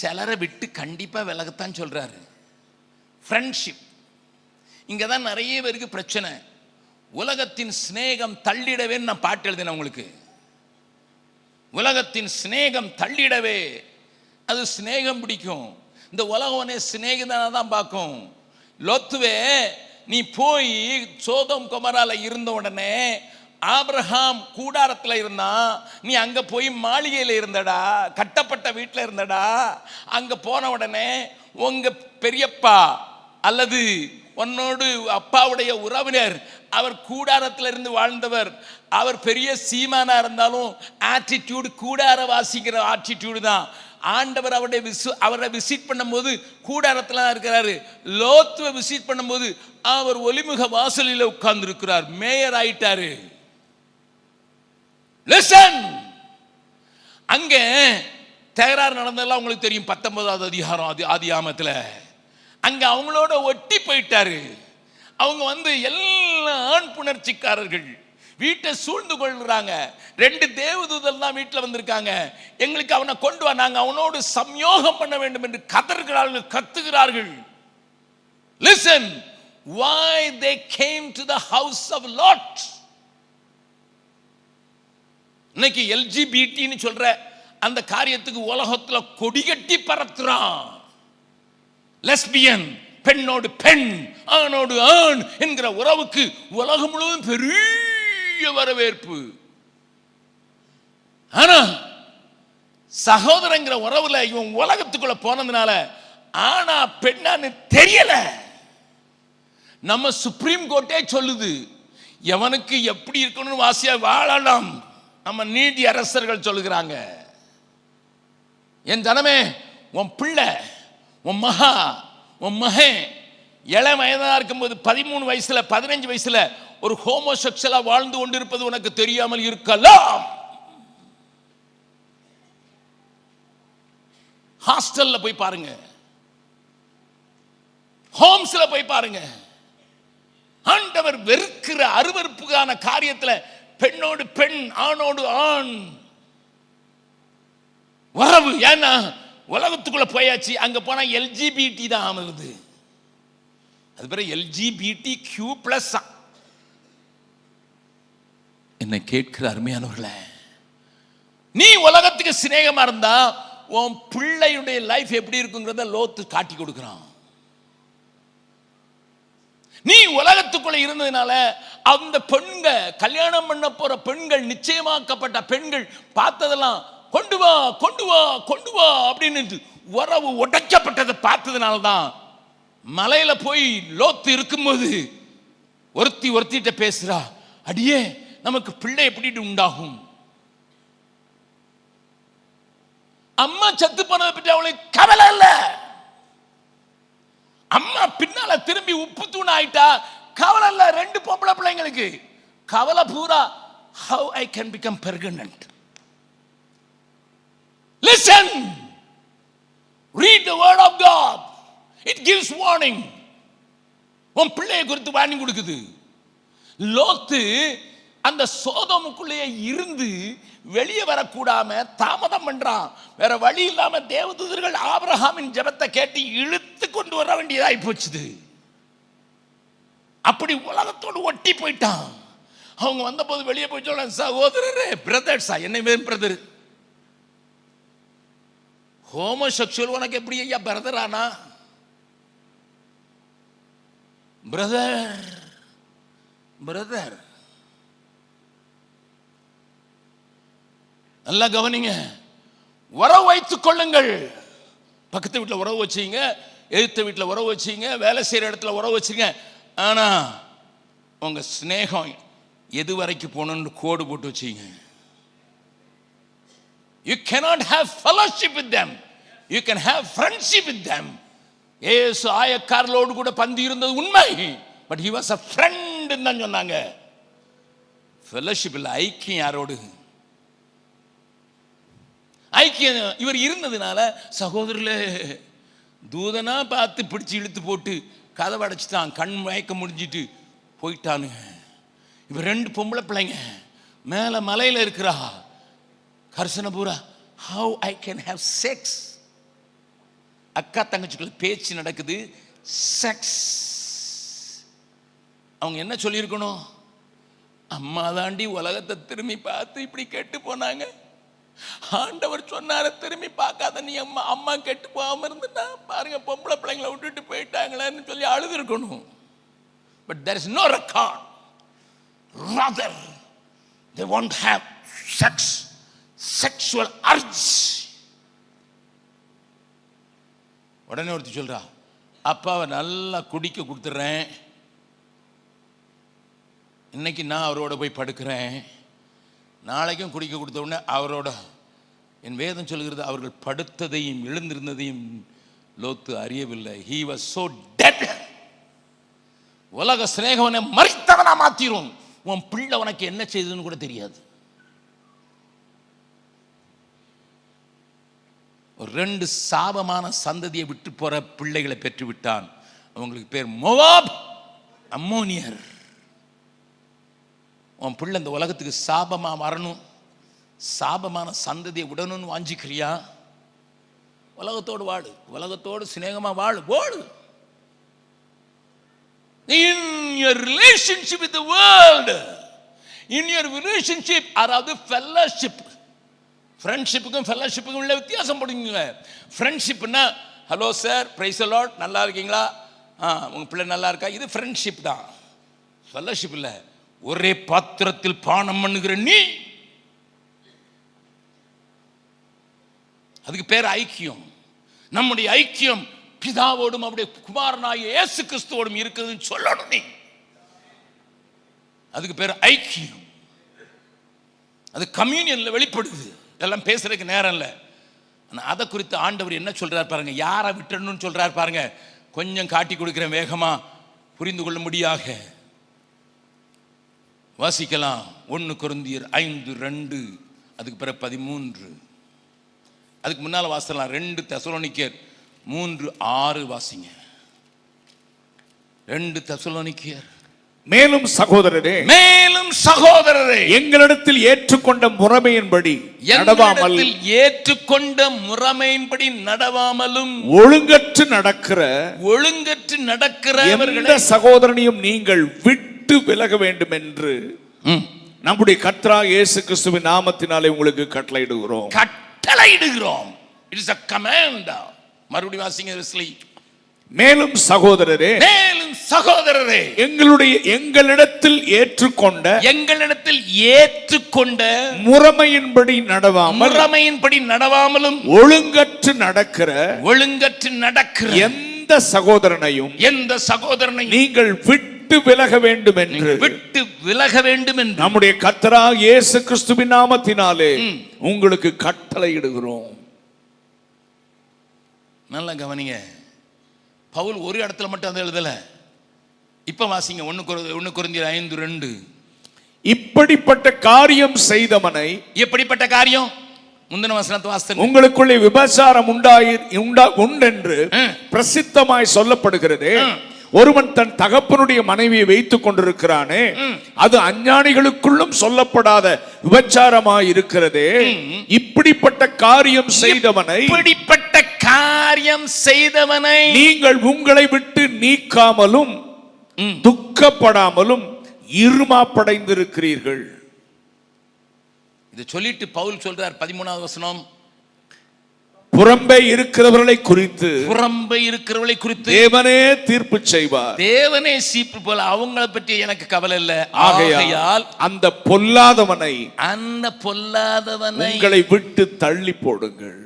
சிலரை விட்டு கண்டிப்பாக விலகத்தான் சொல்கிறாரு ஃப்ரெண்ட்ஷிப் இங்கே தான் நிறைய பேருக்கு பிரச்சனை. உலகத்தின் சிநேகம் தள்ளிடவே நான் பாட்டு எழுதினேன் உங்களுக்கு. உலகத்தின் சிநேகம் தள்ளிடவே. அது சிநேகம் பிடிக்கும். இந்த உலகவனே சிநேகிதனை தான் பார்க்கும். லொத்துவே நீ போய் சோதம் குமரால இருந்த உடனே ஆப்ரஹாம் கூடாரத்தில் இருந்தான் நீ அங்கே போய் மாளிகையில் இருந்தடா கட்டப்பட்ட வீட்டில் இருந்தடா அங்கே போன உடனே உங்கள் பெரியப்பா அல்லது உன்னோடு அப்பாவுடைய உறவினர் அவர் கூடாரத்தில் இருந்து வாழ்ந்தவர் அவர் பெரிய சீமானா இருந்தாலும் ஆட்டிடியூடு கூடார வாசிக்கிற ஆட்டிடியூடு தான். ஆண்டவர் அவருடைய விசு அவரை விசிட் பண்ணும்போது கூடாரத்தில் தான் இருக்கிறாரு. லோத்துவை விசிட் பண்ணும்போது அவர் ஒளிமுக வாசலில் உட்கார்ந்துருக்கிறார். மேயர் ஆயிட்டாரு. லிசன் அங்கே தகராறு நடந்ததெல்லாம் உங்களுக்கு தெரியும் பத்தொன்பதாவது அதிகாரம் ஆதி ஆமத்தில். அங்கே அவங்களோட ஒட்டி போயிட்டாரு. அவங்க வந்து எல்லா ஆண் புணர்ச்சிக்காரர்கள் வீட்டை சூழ்ந்து கொள்கிறாங்க ரெண்டு தேவதூதல் தான் வீட்டில் வந்திருக்காங்க. எங்களுக்கு அவனை கொண்டு வா நாங்கள் அவனோடு சம்யோகம் பண்ண வேண்டும் என்று கதறுகிறார்கள் கத்துகிறார்கள். Listen why they came to the house of Lot இன்னைக்கு எல்ஜிபிடின்னு சொல்ற அந்த காரியத்துக்கு உலகத்துல கொடிகட்டி பறத்துறான் லெஸ்பியன் பெண்ணோடு பெண் ஆணோடு ஆண் என்கிற உறவுக்கு உலகம் முழுவதும் பெரிய வரவேற்பு. ஆனா சகோதரங்கிற உறவுல இவன் உலகத்துக்குள்ள போனதுனால ஆனா பெண்ணான்னு தெரியல. நம்ம சுப்ரீம் கோர்ட்டே சொல்லுது எவனுக்கு எப்படி இருக்கணும்னு வாசியா வாழலாம். நம்ம நீதி அரசர்கள் சொல்லுகிறாங்க. என் ஜனமே உன் பிள்ளை உன் மகா உன் மகன் இள வயதா இருக்கும்போது பதிமூணு வயசுல பதினஞ்சு வயசுல ஒரு ஹோமோசெக்ஷலா வாழ்ந்து கொண்டிருப்பது உனக்கு தெரியாமல் இருக்கலாம். ஹாஸ்டல்ல போய் பாருங்க. ஹோம்ஸ்ல போய் பாருங்க. ஆண்டவர் வெறுக்கிற அருவருப்புக்கான காரியத்தில் பெண்ணோடு பெண் ஆணோடு ஆண். உறவு ஏன்னா உலகத்துக்குள்ள போயாச்சு அங்க போனா எல்ஜிபிடி தான் அமருது. அது பிறகு எல்ஜிபிடி கியூ பிளஸ் என்னை கேட்கிற அருமையானவர்களே நீ உலகத்துக்கு சிநேகமா இருந்தா உன் பிள்ளையுடைய லைஃப் எப்படி இருக்குங்கிறத லோத்து காட்டி கொடுக்குறான். நீ உலகத்துக்குள்ள இருந்ததுனால அந்த பெண்க கல்யாணம் பண்ண போற பெண்கள் நிச்சயமாக்கப்பட்ட பெண்கள் பார்த்ததெல்லாம் கொண்டு வா கொண்டு வா கொண்டு வா அப்படின்னு உறவு உடைக்கப்பட்டதை பார்த்ததுனால தான் மலையில போய் லோத்து இருக்கும்போது ஒருத்தி ஒருத்திட்ட பேசுறா அடியே நமக்கு பிள்ளை எப்படி உண்டாகும்? அம்மா செத்து போனதை பற்றி அவளுக்கு கவலை இல்லை. அம்மா பின்னால திரும்பி உப்பு தூண் ஆயிட்டா? கவலை இல்லை ரெண்டு பொம்பளை பிள்ளைங்களுக்கு. கவலை பூரா how I can become pregnant listen read the word of God it gives warning உன் பிள்ளையை குறித்து வார்னிங் கொடுக்குது. லோத்து அந்த சோதமுக்குள்ளேயே இருந்து வெளியே வரக்கூடாம தாமதம் பண்றான். வேற வழி இல்லாம தேவதூதர்கள் ஆபிரஹாமின் ஜெபத்தை கேட்டு இழுத்து கொண்டு வர வேண்டியதாய் போச்சுது. அப்படி உலகத்தோடு ஒட்டி போயிட்டான். அவங்க வந்தபோது வெளியே போய் சொல்ல சகோதரரே பிரதர்ஸா என்னை மேல் பிரதர் ஹோமோசெக்சுவல் உனக்கு எப்படி ஐயா பிரதர் ஆனா? பிரதர் பிரதர் நல்லா கவனிங்க. உறவு வைத்துக் கொள்ளுங்கள். பக்கத்து வீட்டில் உறவு வச்சீங்க எதிர்த்த வீட்டில் உறவு வச்சீங்க வேலை செய்கிற இடத்துல உறவு வச்சிங்க ஆனால் உங்கள் சிநேகம் எது வரைக்கும் போகணும்னு கோடு போட்டு வச்சீங்க. You cannot have fellowship with them you can have friendship with them Yesu ஆயக்காரலோடு கூட பந்தி இருந்தது உண்மை. பட் ஹி வாஸ் அ ஃப்ரெண்டுன்னு தான் சொன்னாங்க. ஃபெலோஷிப் இல்லை ஐக்கியம் யாரோடு? ஐக்கியம். இவர் இருந்ததுனால சகோதரர்களே தூதனா பார்த்து பிடிச்சு இழுத்து போட்டு கதவை அடைச்சிட்டான். கண் மயக்க முடிஞ்சிட்டு போயிட்டானுங்க. இவர் ரெண்டு பொம்பளை பிள்ளைங்க. மேலே மலையில் இருக்கிறா. கர்சனபுரா how I can have sex அக்கா தங்கச்சிக்குள்ள பேச்சு நடக்குது. செக்ஸ் அவங்க என்ன சொல்லியிருக்கணும்? அம்மா தாண்டி உலகத்தை திரும்பி பார்த்து இப்படி கெட்டு போனாங்க. ஆண்டவர் சொன்னார திரும்பி பார்க்காத நீ அம்மா அம்மா கெட்டு போகாம இருந்துட்டா பாருங்க பொம்பளை பிள்ளைங்களை விட்டுட்டு போயிட்டாங்களேன்னு சொல்லி அழுது இருக்கணும் but there is no record rather they won't have sex sexual உடனே ஒருத்தி சொல்றா அப்பாவை நல்லா குடிக்க கொடுத்துட்றேன் இன்னைக்கு நான் அவரோட போய் படுக்கிறேன். நாளைக்கும் குடிக்க கொடுத்த உடனே அவரோட என் வேதம் சொல்கிறது அவர்கள் படுத்ததையும் எழுந்திருந்ததையும் லோத்து அறியவில்லை. ஹீ வாஸ் சோ டெட் உலக சிநேகவனை மறித்தவனா மாத்திரும். உன் பிள்ளை உனக்கு என்ன செய்ததுன்னு கூட தெரியாது. ஒரு ரெண்டு சாபமான சந்ததியை விட்டு போற பிள்ளைகளை பெற்று விட்டான் அவங்களுக்கு பேர் மொவாப் அம்மோனியர். உன் பிள்ளை இந்த உலகத்துக்கு சாபமாக வரணும் சாபமான சந்ததியை உடனும்னு வாஞ்சிக்கிறியா? உலகத்தோடு வாழு உலகத்தோடு சிநேகமாக வாழு ஓடு. In your relationship with the world in your relationship அதாவது fellowship ஃப்ரெண்ட்ஷிப்புக்கும் ஃபெல்லோஷிப்புக்கும் உள்ள வித்தியாசம் படிங்க ஃப்ரெண்ட்ஷிப்னா hello sir praise the Lord நல்லா இருக்கீங்களா? ஆ உங்கள் பிள்ளை நல்லா இருக்கா? இது ஃப்ரெண்ட்ஷிப் தான். ஃபெல்லோஷிப் இல்லை. ஒரே பாத்திரத்தில் பானம் பண்ணுகிற நீ? அதுக்கு பேர் ஐக்கியம். நம்முடைய ஐக்கியம் பிதாவோடும் அவருடைய குமாரனாகிய இயேசு கிறிஸ்துவோடும் இருக்குதுன்னு சொல்லணும் நீ. அதுக்கு பேர் ஐக்கியம். அது கம்யூனியன்ல வெளிப்படுது. எல்லாம் பேசுறதுக்கு நேரம் இல்லை. ஆனால் அதை குறித்து ஆண்டவர் என்ன சொல்றார் பாருங்க? யாரை விட்டணும்னு சொல்றார் பாருங்க? கொஞ்சம் காட்டி கொடுக்குறேன் வேகமா. புரிந்து கொள்ள முடியாக. வாசிக்கலாம். ஒன்று குருந்தியர் ஐந்து ரெண்டு அதுக்கு பிறகு பதிமூன்று. அதுக்கு முன்னால் வாசிக்கலாம். ரெண்டு தெசலோனிக்கர் மூன்று ஆறு வாசிங்க. ரெண்டு தெசலோனிக்கர். மேலும் சகோதரரே மேலும் சகோதரரே. எங்களிடத்தில் ஏற்றுக்கொண்ட முறைமையின்படி நடவாமல் ஏற்றுக்கொண்ட முறைமையின்படி நடவாமலும் ஒழுங்கற்று நடக்கிற ஒழுங்கற்று எந்த சகோதரனையும் நீங்கள் விட்டு விலக வேண்டும் என்று. நம்முடைய கத்ரா இயேசு கிறிஸ்துவின் நாமத்தினாலே உங்களுக்கு கட்டளையிடுகிறோம். கட்டளையிடுகிறோம். இட் இஸ் அ கமாண்ட் மறுபடியும் வாசிங்க வெஸ்லி மேலும் சகோதரரே மேலும் சகோதரரே. எங்களுடைய எங்களிடத்தில் ஏற்றுக்கொண்ட எங்களிடத்தில் ஏற்றுக்கொண்ட முறைமையின்படி நடவாமல் முறைமையின்படி நடவாமலும் ஒழுங்கற்று நடக்கிற ஒழுங்கற்று நடக்கிற எந்த சகோதரனையும் எந்த சகோதரனை நீங்கள் விட்டு விலக வேண்டும் என்று. விட்டு விலக வேண்டும் என்று. நம்முடைய கத்தரா இயேசு கிறிஸ்துவின் நாமத்தினாலே உங்களுக்கு கட்டளையிடுகிறோம் நல்லா கவனிங்க. பவுல் ஒரு இடத்துல மட்டும் அதை எழுதல. இப்ப வாசிங்க ஒன்னு ஒன்னு குறைந்த ஐந்து ரெண்டு. இப்படிப்பட்ட காரியம் செய்தவனை எப்படிப்பட்ட காரியம்? முந்தின வசனத்தை வாசித்து உங்களுக்குள்ளே விபச்சாரம் உண்டாயி உண்டா உண்டென்று. பிரசித்தமாய் சொல்லப்படுகிறது. ஒருவன் தன் தகப்பனுடைய மனைவியை வைத்துக் கொண்டிருக்கிறானே அது அஞ்ஞானிகளுக்குள்ளும் சொல்லப்படாத விபச்சாரமாய் இருக்கிறதே. இப்படிப்பட்ட காரியம் செய்தவனை இப்படிப்பட்ட காரியம் செய்தவனை நீங்கள் உங்களை விட்டு நீக்காமலும். துக்கப்படாமலும் இருமாப்படைந்திருக்கிறீர்கள். இதை சொல்லிட்டு பவுல் சொல்றார் பதிமூணாவது வசனம். புறம்பே இருக்கிறவர்களை குறித்து புறம்பை இருக்கிறவளை குறித்து தேவனே தீர்ப்பு செய்வார். தேவனே சீப்பு போல அவங்கள பற்றி எனக்கு கவலை இல்லை. ஆகையால் அந்த பொல்லாதவனை அந்த பொல்லாதவனை உங்களை விட்டு தள்ளி போடுங்கள்.